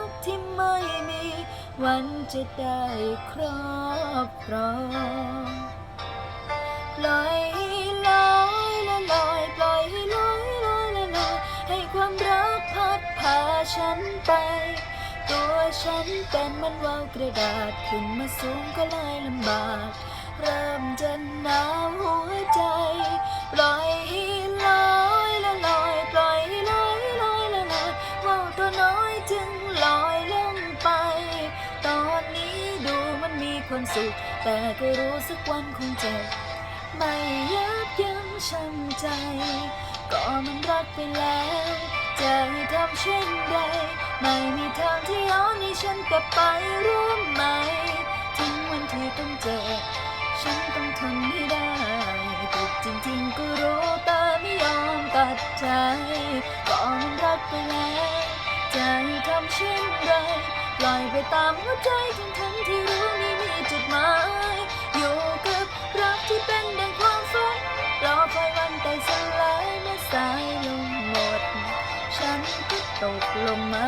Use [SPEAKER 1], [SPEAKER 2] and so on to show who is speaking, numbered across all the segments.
[SPEAKER 1] ก ที่ไม่มี วันจะได้ครอบครองปล่อยให้ลอยละลอยปล่อยให้ลอยลอยละลอยให้ความรักพัดพาฉันไป ตัวฉันเป็นมันวาวกระดาษขึ้นมาสูงก็เลยลำบาก เริ่มจะหนาวหัว ความสุข แต่ก็รู้สักวันคงเจ็บ ไม่ยับยั้งชั่งใจ ก็มันรักไปแล้ว จะให้ทำเช่นไรไม่มีทางที่ย้อนให้ฉันกลับไปร่วมไหม ถึงวันที่ต้องเจอ ฉันต้องทนให้ได้ผิดจริงๆก็รู้แต่ไม่ยอมตัดใจ ก็มันรักไปแล้วจะให้ทำเช่นไร ปล่อยไปตามหัวใจทั้งทั้งที่รู้ม่ มีจุดหมายอยู่กับรักที่เป็นดังความฝันรอคอยวันแต่สลายเมื่อสายลงหมด ฉันก็ตกลงมา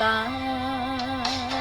[SPEAKER 1] ตาย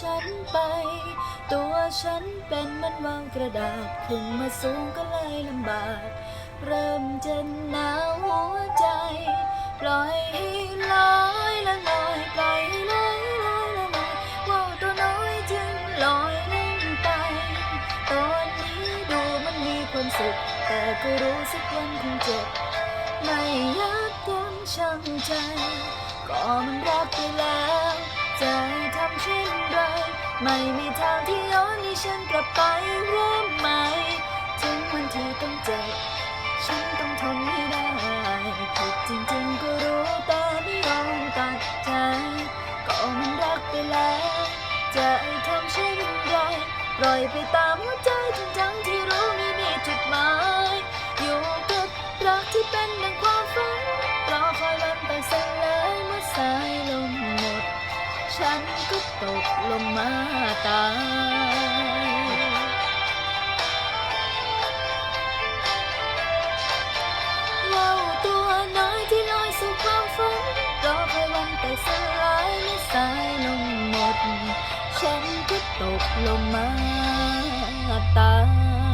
[SPEAKER 1] ฉันไป ตัวฉันเป็นมันวางกระดาษขึ้นมาสูงก็เลยลำบาก เริ่มจะหนาวหัวใจ ปล่อยให้ลอยละลอยปล่อยให้ลอยลอยละลอยว่าวตัวน้อยจึงลอยลิ่งไป ตอนนี้ดูมันมีความสุข แต่ก็รู้สักวันคงเจ็บไม่อยักยั้งชั่งใจ ก็มันรักไปแล้ว ให้ทำเช่นไรไม่มีทางที่ย้อนให้ฉันกลับไปเริ่มใหม่ถึงวันที่ต้องเจ็บ ฉันต้องทนไม่ได้ผิดจริงๆก็รู้แต่ไม่ยอมตัดใจ ก็มันรักไปแล้ว จะทำเช่นไรปล่อยไปตามหัวใจ ตกลงมาตายว่าตัวน้อยที่ลอยสู่ความฝันรอคอยวันแต่สลายเมื่อสายลมหมด ฉันก็ตกลงมาตาย